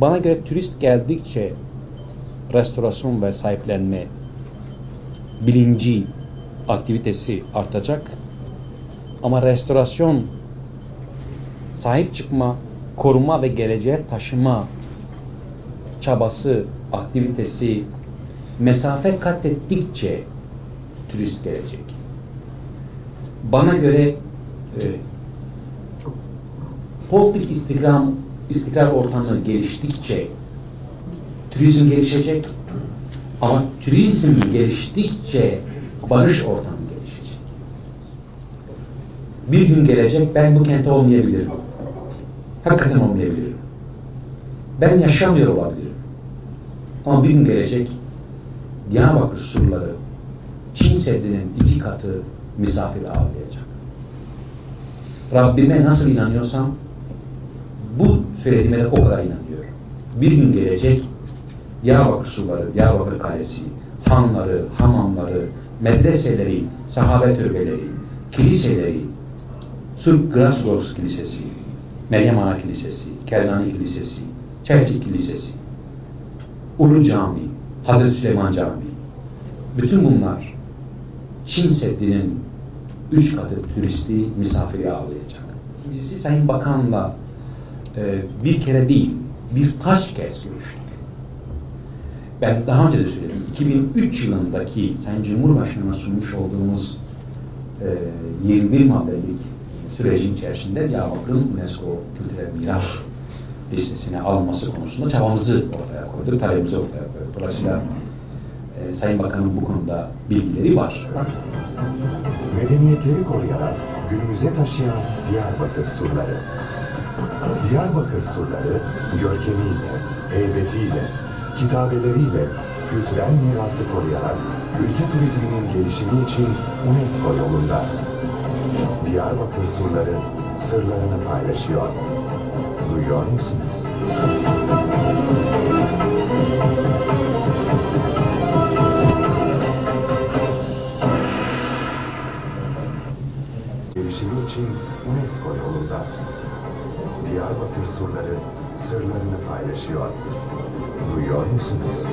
Bana göre turist geldikçe restorasyon ve sahiplenme bilinci, aktivitesi artacak. Ama restorasyon sahip çıkma, koruma ve geleceğe taşıma çabası, aktivitesi mesafe kat ettikçe turist gelecek. Bana göre e, politik istikrar, istikrar ortamı geliştikçe turizm gelişecek ama turizm geliştikçe barış ortamı gelişecek. Bir gün gelecek ben bu kente olmayabilirim. Hakikaten olmayabilirim. Ben yaşamıyor olabilirim. Ama bir gün gelecek Diyarbakır surları Çin Seddi'nin iki katı misafir ağırlayacak. Rabbime nasıl inanıyorsam söylediğime de o kadar inanıyorum. Bir gün gelecek Diyarbakır surları, Diyarbakır Kalesi, hanları, hamamları, medreseleri, sahabe türbeleri, kiliseleri, Sırp Grasgos Kilisesi, Meryem Ana Kilisesi, Keldani Kilisesi, Çeltik Kilisesi, Ulu Cami, Hazreti Süleyman Camii. Bütün bunlar Çin Seddi'nin üç katı turisti misafiri ağırlayacak. İkincisi Sayın Bakan'la e, bir kere değil, birkaç kez görüştük. Ben daha önce de söyledim. 2003 yılındaki Sayın Cumhurbaşkanı'na sunmuş olduğumuz e, 21 maddelik sürecin içerisinde Diyarbakır'ın UNESCO Kültürel Miras listesine alınması konusunda çabamızı ortaya koyduk, talebimizi ortaya koyduk. Dolayısıyla e, Sayın Bakan'ın bu konuda bilgileri var. Medeniyetleri koruyarak günümüze taşıyan Diyarbakır surları. Diyarbakır surları görkemiyle, heybetiyle, kitabeleriyle kültürel mirası koruyarak ülke turizminin gelişimi için UNESCO yolunda. Diyarbakır surları sırlarını paylaşıyor. Duyuyor musunuz? Gelişimi için UNESCO yolunda. Diyarbakır surları sırlarını paylaşıyor. Duyuyor musunuz?